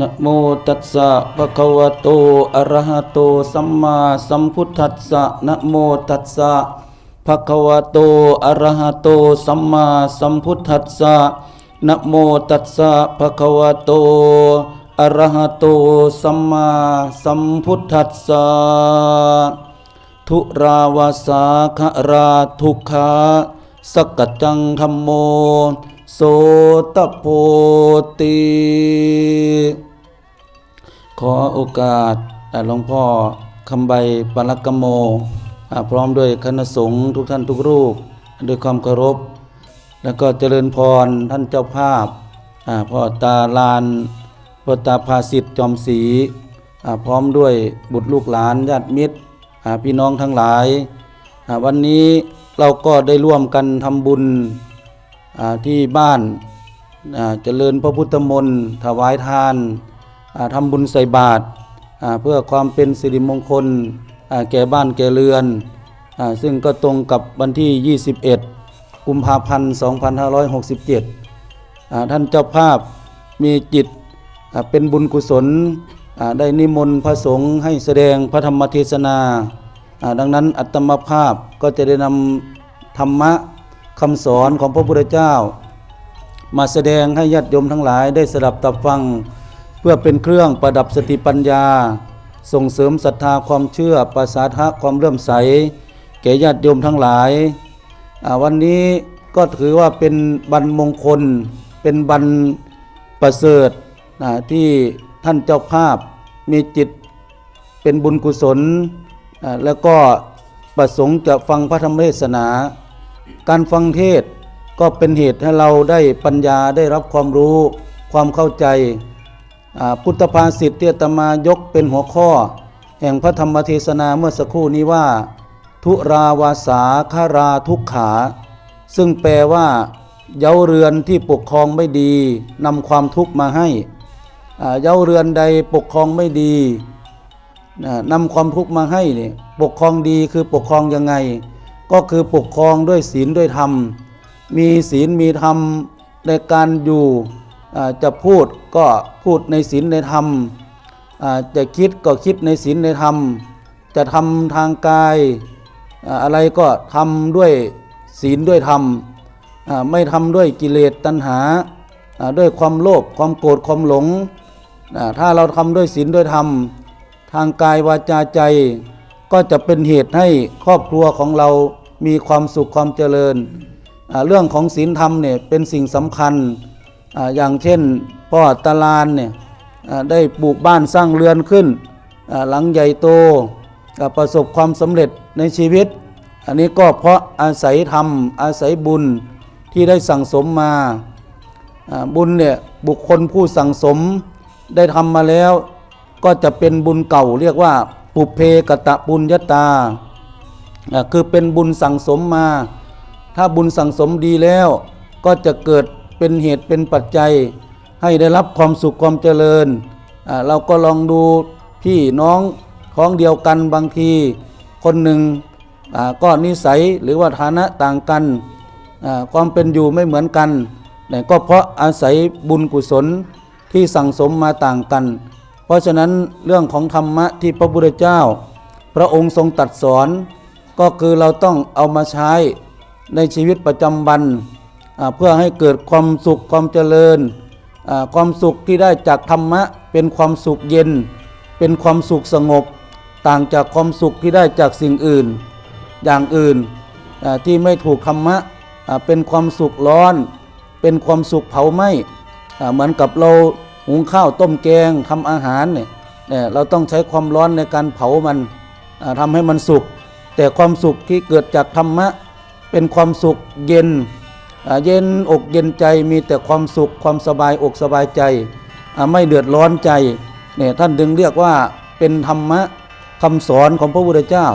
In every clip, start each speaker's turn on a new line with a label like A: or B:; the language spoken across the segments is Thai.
A: นะโมตัสสะภะคะวะโต อะระหะโต สัมมาสัมพุทธัสสะนะโมตัสสะภะคะวะโต อะระหะโต สัมมาสัมพุทธัสสะนะโมตัสสะภะคะวะโต อะระหะโต สัมมาสัมพุทธัสสะ ทุราวาสาคะราทุกขาสกจจังธรรมโม โสตโพติ ขอโอกาสอ่หลวงพ่อคำใบปรักกมโม พร้อมด้วยคณะสงฆ์ทุกท่านทุกรูปด้วยความเคารพ แล้วก็เจริญพรท่านเจ้าภาพพ่อตาลานพ่อตาภาสิทธิ์จอมศรีพร้อมด้วยบุตรลูกหลานญาติมิตรพี่น้องทั้งหลาย วันนี้เราก็ได้ร่วมกันทำบุญที่บ้านเจริญพระพุทธมนต์ถวายทาน อ่าทำบุญใส่บาตรเพื่อความเป็นสิริมงคลแก่บ้านแก่เรือนอซึ่งก็ตรงกับวันที่ 21 กุมภาพันธ์ 2567อ่าท่านเจ้าภาพมีจิตเป็นบุญกุศลได้นิมนต์พระสงฆ์ให้แสดงพระธรรมเทศนาดังนั้นอัตมภาพก็จะได้นำธรรมะคำสอนของพระพุทธเจ้า มาแสดงให้ญาติโยมทั้งหลายได้สดับตับฟัง พื่อเป็นเครื่องประดับสติปัญญา ส่งเสริมศรัทธาความเชื่อประสาทะความเลื่อมใส แก่ญาติโยมทั้งหลาย วันนี้ก็ถือว่าเป็นบันมงคล เป็นบันประเสริฐที่ท่านเจ้าภาพมีจิตเป็นบุญกุศล แล้วก็ประสงค์จะฟังพระธรรมเทศนา การฟังเทศก็เป็นเหตุให้เราได้ปัญญาได้รับความรู้ความเข้าใจ พุทธภาษิตที่อาตมายกเป็นหัวข้อ แห่งพระธรรมเทศนาเมื่อสักครู่นี้ว่า ทุราวาสาคาราทุกขา ซึ่งแปลว่าเย้าเรือนที่ปกครองไม่ดีนำความทุกข์มาให้เย้าเรือนใดปกครองไม่ดีนำความทุกข์มาให้นี่ปกครองดีคือปกครองยังไง ก็คือปกครองด้วยศีลด้วยธรรม มีศีลมีธรรมในการอยู่ จะพูดก็พูดในศีลในธรรมจะคิดก็คิดในศีลในธรรม จะทำทางกายอะไรก็ทำด้วยศีลด้วยธรรมไม่ทำด้วยกิเลสตัณหาด้วยความโลภความโกรธความหลง ถ้าเราทำด้วยศีลด้วยธรรม ทางกายวาจาใจ ก็จะเป็นเหตุให้ครอบครัวของเรามีความสุขความเจริญ เรื่องของศีลธรรมเนี่ยเป็นสิ่งสำคัญ อย่างเช่นพ่อตาลานเนี่ยได้ปลูกบ้านสร้างเรือนขึ้น หลังใหญ่โตประสบความสำเร็จในชีวิต อันนี้ก็เพราะอาศัยธรรม อาศัยบุญที่ได้สั่งสมมาบุญเนี่ยบุคคลผู้สั่งสมได้ทำมาแล้ว ก็จะเป็นบุญเก่าเรียกว่า ปุเพกตะบุญยตาอ่าคือเป็นบุญสั่งสมมา ถ้าบุญสั่งสมดีแล้ว ก็จะเกิด เป็นเหตุเป็นปัจจัย ให้ได้รับความสุขความเจริญ เราก็ลองดูพี่น้องท้องเดียวกันบางที คนหนึ่งก็นิสัยหรือว่าฐานะต่างกัน ความเป็นอยู่ไม่เหมือนกันแต่ก็เพราะอาศัยบุญกุศลที่สั่งสมมาต่างกัน เพราะฉะนั้นเรื่องของธรรมะที่พระพุทธเจ้า พระองค์ทรงตัดสอน ก็คือเราต้องเอามาใช้ในชีวิตประจำวัน เพื่อให้เกิดความสุขความเจริญ ความสุขที่ได้จากธรรมะ เป็นความสุขเย็น เป็นความสุขสงบ ต่างจากความสุขที่ได้จากสิ่งอื่น อย่างอื่นที่ไม่ถูกธรรมะเป็นความสุขร้อน เป็นความสุขเผาไหม้เหมือนกับเราหุงข้าวต้มแกงทำอาหารเนี่ยเราต้องใช้ความร้อนในการเผามันอ่าทำให้มันสุกแต่ความสุขที่เกิดจากธรรมะ เป็นความสุขเย็น เย็นอกเย็นใจมีแต่ความสุขความสบายอกสบายใจ ไม่เดือดร้อนใจเนี่ยท่านดึงเรียกว่าเป็นธรรมะคำสอนของพระพุทธเจ้า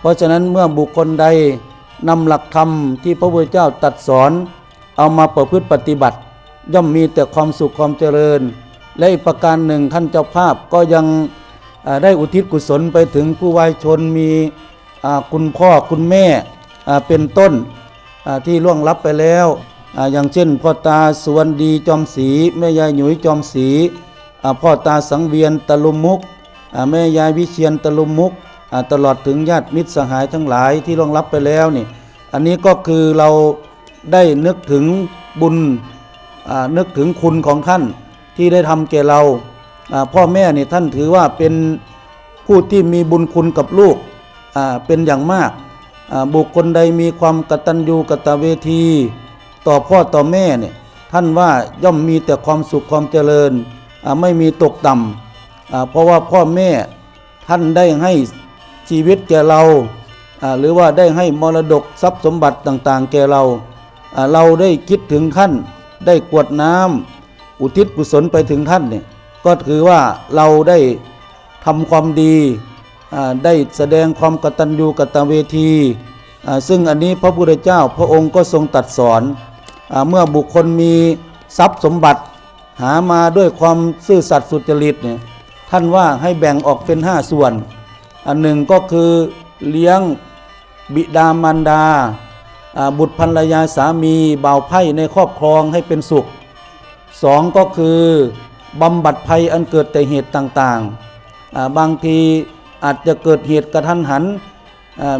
A: เพราะฉะนั้นเมื่อบุคคลใดนำหลักธรรมที่พระพุทธเจ้าตัดสอน เอามาประพฤติปฏิบัติ ย่อมมีแต่ความสุขความเจริญ และอีกประการหนึ่งท่านเจ้าภาพก็ยังได้อุทิศกุศลไปถึงผู้วายชนมีคุณพ่อคุณแม่เป็นต้น ที่ล่วงลับไปแล้วอย่างเช่นพ่อตาสวนดีจอมศรีแม่ยายหนุยจอมศรีพ่อตาสังเวียนตะลุมมุกแม่ยายวิเชียนตะลุมมุกตลอดถึงญาติมิตรสหายทั้งหลายที่ล่วงลับไปแล้วนี่อันนี้ก็คือเราได้นึกถึงบุญนึกถึงคุณของท่านที่ได้ทำแก่เราอ่าพ่อแม่นี่ท่านถือว่าเป็นผู้ที่มีบุญคุณกับลูกเป็นอย่างมาก บุคคลใดมีความกตัญญูกตเวที ต่อพ่อต่อแม่เนี่ยท่านว่าย่อมมีแต่ความสุขความเจริญไม่มีตกต่ำเพราะว่าพ่อแม่ท่านได้ให้ชีวิตแก่เราหรือว่าได้ให้มรดกทรัพย์สมบัติต่างๆ แก่เราเราได้คิดถึงท่านได้กวดน้ำอุทิศกุศลไปถึงท่านเนี่ยก็ถือว่าเราได้ทำความดี ได้แสดงความกตัญญูกตเวที ซึ่งอันนี้พระพุทธเจ้าพระองค์ก็ทรงตัดสอนอเมื่อบุคคลมีทรัพย์สมบัติ หามาด้วยความซื่อสัตย์สุจริตเนี่ยท่านว่าให้แบ่งออกเป็นห้าส่วน อันหนึ่งก็คือเลี้ยงบิดามารดา บุตรภรรยาสามีบ่าวไพ่ในครอบครองให้เป็นสุขสองก็คือบำบัดภัยอันเกิดแต่เหตุต่างๆ บางที อาจจะเกิดเหตุกระทันหัน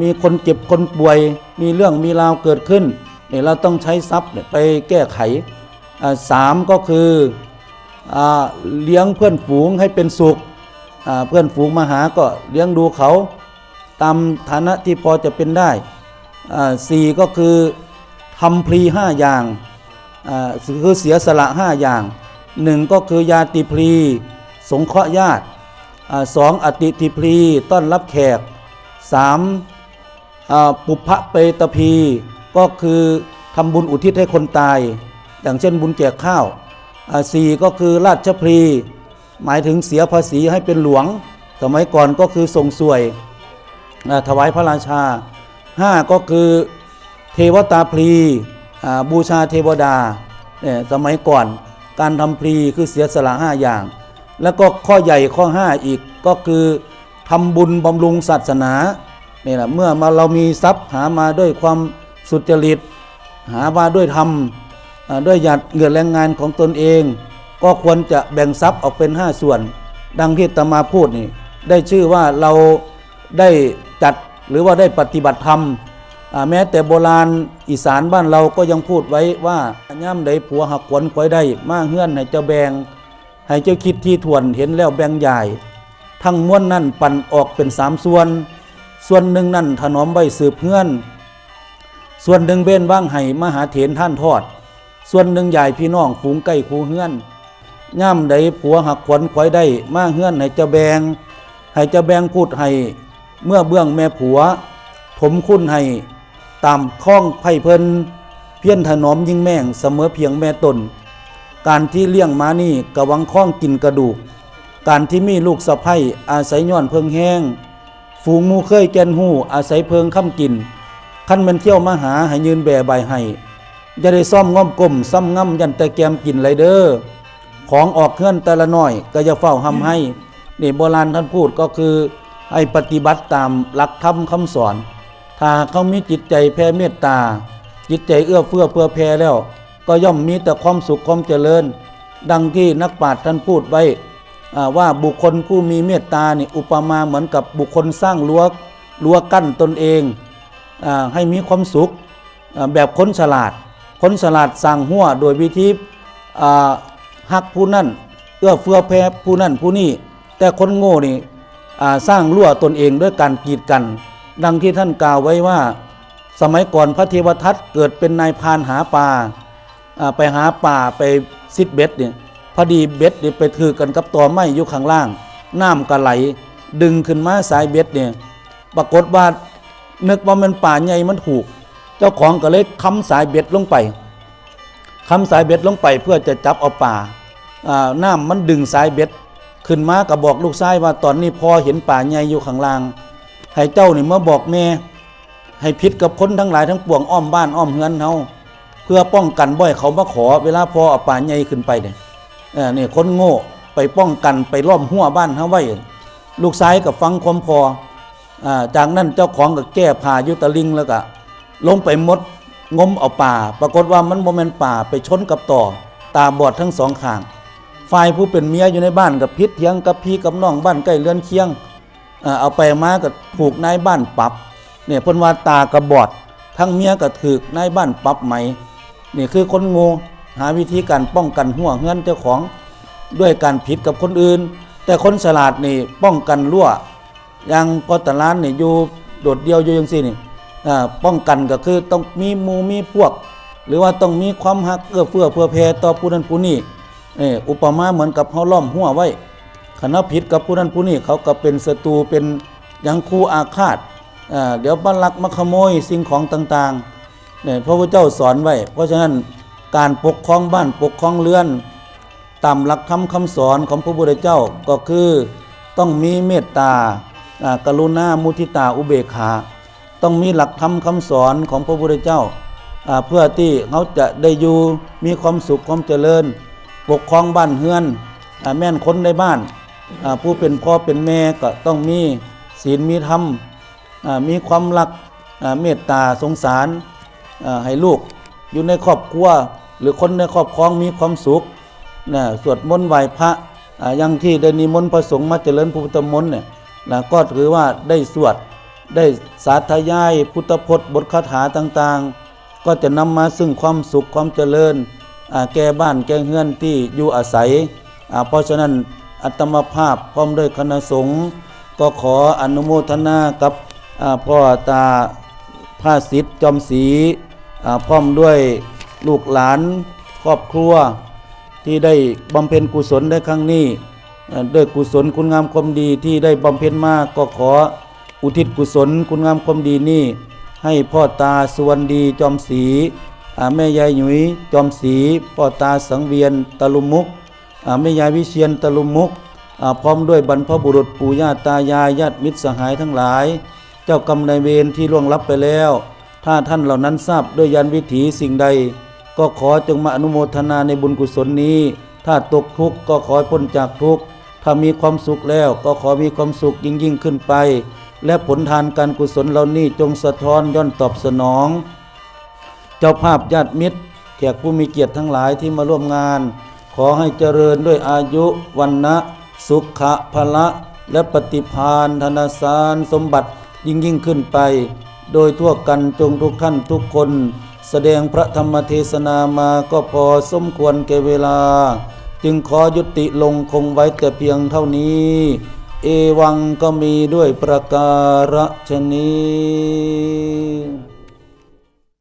A: มีคนเจ็บคนป่วย มีเรื่องมีราวเกิดขึ้นเนี่ยเราต้องใช้ทรัพย์ไปแก้ไขสามก็คืออเลี้ยงเพื่อนฝูงให้เป็นสุข เพื่อนฝูงมาหาก็เลี้ยงดูเขาตามฐานะที่พอจะเป็นได้สี่ก็คือทำพลีห้าอย่างคือเสียสละห้าอย่างหนึ่งก็คือยาติพลี สงเคราะห์ญาติ สองอติติพลีต้อนรับแขกสามปุพพะเปตพีก็คือทำบุญอุทิศให้คนตาย อย่างเช่นบุญแจกข้าวสี่ก็คือราชพลีหมายถึงเสียภาษีให้เป็นหลวง สมัยก่อนก็คือส่งสวยถวายพระราชาห้าก็คือเทวตาพลีบูชาเทวดาสมัยก่อนการทำพลีคือเสียสละห้าอย่าง แล้วก็ข้อใหญ่ข้อห้าอีกก็คือทำบุญบำรุงศาสนาเนี่ยแหละเมื่อมาเรามีทรัพย์หามาด้วยความสุจริต หามาด้วยธรรมด้วยหยัดเหงื่อแรงงานของตนเอง ก็ควรจะแบ่งทรัพย์ออกเป็น 5 ส่วน ดังที่ตมาพูดนี่ได้ชื่อว่าเราได้จัดหรือว่าได้ปฏิบัติธรรมแม้แต่โบราณอีสานบ้านเราก็ยังพูดไว้ว่าย่ำใดผัวหักขวนควายได้มาเฮื่อนให้เจ้าแบง ให้เจ้าคิดที่ถ่วนเห็นแล้วแบ่งใหญ่ ทั้งม้วนนั่นปั่นออกเป็นสามส่วน ส่วนหนึ่งนั่นถนอมใบสืบเฮือน ส่วนหนึ่งเบ้นว่างไห้มหาเถรท่านทอด ส่วนหนึ่งใหญ่พี่น้องฝูงใกล้คูเฮือนย่ำใดผัวหักขวัญควายได้มาเฮือนให้เจะแบงให้เจะแบงพูดให้เมื่อเบื้องแม่ผัวถมคุณให้ตามข้องไผ่เพิ่นเพี้ยนถนอมยิ่งแม่งเสมอเพียงแม่ตน การที่เลี้ยงม้านี่กะวังข้องกินกระดูก การที่มีลูกสะใภ้อาศัยย้อนเพิงแห้ง ฝูงมูเคยแกนหูอาศัยเพิงค้ำกินขั้นมันเที่ยวมาหาให้ยืนแบใบให้อย่าได้ซ่อมง่อมกลมซ้ำง่ำยันแต่แกมกินไรเดอ้อของออกเคลื่อนแต่ละน้อยก็จะเฝ้าทำให้นี่โบราณท่านพูดก็คือให้ปฏิบัติตามหลักธรรมคำสอน ถ้าเขามีจิตใจแผ่เมตตา จิตใจเอื้อเฟื้อเพื่อแผ่แล้ว ก็ย่อมมีแต่ความสุขความเจริญ ดังที่นักปราชญ์ท่านพูดไว้ว่าบุคคลผู้มีเมตตานี่อุปมาเหมือนกับบุคคลสร้างรั้วรั้วกั้นตนเองอให้มีความสุขแบบคนฉลาด คนฉลาดสั่งหัวโดยวิธีหักผู้นั่นเอื้อเฟื้อแผ่ผู้นั่นผู้นี่แต่คนโง่นี่สร้างรั้วตนเองด้วยการกีดกัน ดังที่ท่านกล่าวไว้ว่า สมัยก่อนพระเทวทัตเกิดเป็นนายพานหาปลา ไปหาป่าไปซิดเบ็ดเนี่ยพอดีเบ็ดเนี่ยไปถือกันกับตัวไม้อยู่ข้างล่าง น้ำก็ไหล ดึงขึ้นมาสายเบ็ดเนี่ยปรากฏว่านึกว่ามันป่าใหญ่มันถูก เจ้าของก็เลยค้ำสายเบ็ดลงไปค้ำสายเบ็ดลงไปเพื่อจะจับเอาป่าน้ำมันดึงสายเบ็ด ขึ้นมาก็บอกลูกชายว่าตอนนี้พอเห็นป่าใหญ่อยู่ข้างล่าง ให้เจ้านี่มาบอกแม่ให้พิษกับคนทั้งหลายทั้งปวงอ้อมบ้านอ้อมเฮือนเฮา เพื่อป้องกันบ่อยเขามาขอเวลาพอเอาป่าใหญ่ขึ้นไปเนี่ยเนี่ยคนโง่ไปป้องกันไปล้อมหัวบ้านเฮาไว้ลูกชายกับฟังความพออจากนั้นเจ้าของก็แก้ผายุตะลิงแล้วก็ลงไปมดงมเอาป่า ปรากฏว่ามันโมเมนป่าไปชนกับต่อ ตาบอดทั้งสองข้างฝ่ายผู้เป็นเมียอยู่ในบ้านกับพิษเถียงกับพี่กับน้องบ้านใกล้เรือนเคียงอเอาไปมากับผูกนายบ้านปรับเนี่ยพนว่าตากระบอดทั้งเมียก็ถือนายบ้านปรับไหม นี่คือคนงูหาวิธีการป้องกันหัวเฮือนเจ้าของด้วยการผิดกับคนอื่น แต่คนฉลาดนี่ป้องกันรั่วอย่างพอตลานนี่อยู่โดดเดียวอยู่จังซี่นี่ป้องกันก็คือต้องมีมูมีพวก หรือว่าต้องมีความหักเอื้อเฟื้อเพื่อแผ่ต่อผู้นั้นผู้นี้เอออุปมาเหมือนกับเฮาล้อมหัวไว้คันเฮาผิดกับผู้นั้นผู้นี้เขาก็เป็นศัตรูเป็นยังคู่อาฆาตเดี๋ยวมาลักมาขโมยสิ่งของต่างๆ เนี่ยพระพุทธเจ้าสอนไว้ เพราะฉะนั้นการปกครองบ้านปกครองเรือน ตามหลักธรรมคำสอนของพระพุทธเจ้าก็คือต้องมีเมตตาอ่ากรุณามุทิตาอุเบกขา ต้องมีหลักธรรมคำสอนของพระพุทธเจ้า เพื่อที่เขาจะได้อยู่มีความสุขความเจริญ ปกครองบ้านเฮือนอแม่นคนในบ้าน ผู้เป็นพ่อเป็นแม่ก็ต้องมีศีลมีธรรมมีความรักเมตตาสงสาร ให้ลูกอยู่ในครอบครัวหรือคนในครอบครองมีความสุขนะสวดมนต์ไหว้พระอย่างที่ได้นิมนต์พระสงฆ์มาเจริญพุทธมนต์เนี่ยนะก็ถือว่าได้สวดได้สาธยายพุทธพจน์บทคาถาต่างๆ ก็จะนำมาซึ่งความสุขความเจริญแก่บ้านแก่เฮือนที่อยู่อาศัย เพราะฉะนั้นอัตมภาพพร้อมด้วยคณะสงฆ์ก็ขออนุโมทนากับพ่อตา พระสิทธิ์จอมศรีพร้อมด้วยลูกหลานครอบครัวที่ได้บำเพ็ญกุศลในครั้งนี้ด้วยกุศลคุณงามความดีที่ได้บำเพ็ญมาก็ขออุทิศกุศลคุณงามความดีนี้ให้พ่อตาสุวรรณดีจอมศรีแม่ยายหยุยจอมศรีพ่อตาสังเวียนตะลุมมุกแม่ยายวิเชียนตะลุมมุกพร้อมด้วยบรรพบุรุษปู่ย่าตายายญาติมิตรสหายทั้งหลาย เจ้ากรรมนายเวรที่ล่วงลับไปแล้ว ถ้าท่านเหล่านั้นทราบด้วยยันวิถีสิ่งใด ก็ขอจงมาอนุโมทนาในบุญกุศลนี้ ถ้าตกทุกข์ก็ขอพ้นจากทุกข์ ถ้ามีความสุขแล้วก็ขอมีความสุขยิ่งยิ่งขึ้นไป และผลทานการกุศลเหล่านี้จงสะท้อนย่อนตอบสนอง เจ้าภาพญาติมิตรแขกผู้มีเกียรติทั้งหลายที่มาร่วมงาน ขอให้เจริญด้วยอายุวันนะสุขะพละและปฏิพานธนสารสมบัติ ยิ่งยิ่งขึ้นไป โดยทั่วกันจงทุกท่านทุกคน แสดงพระธรรมเทศนามาก็พอสมควรแก่เวลา จึงขอยุติลงคงไว้แต่เพียงเท่านี้ เอวังก็มีด้วยประการฉนี้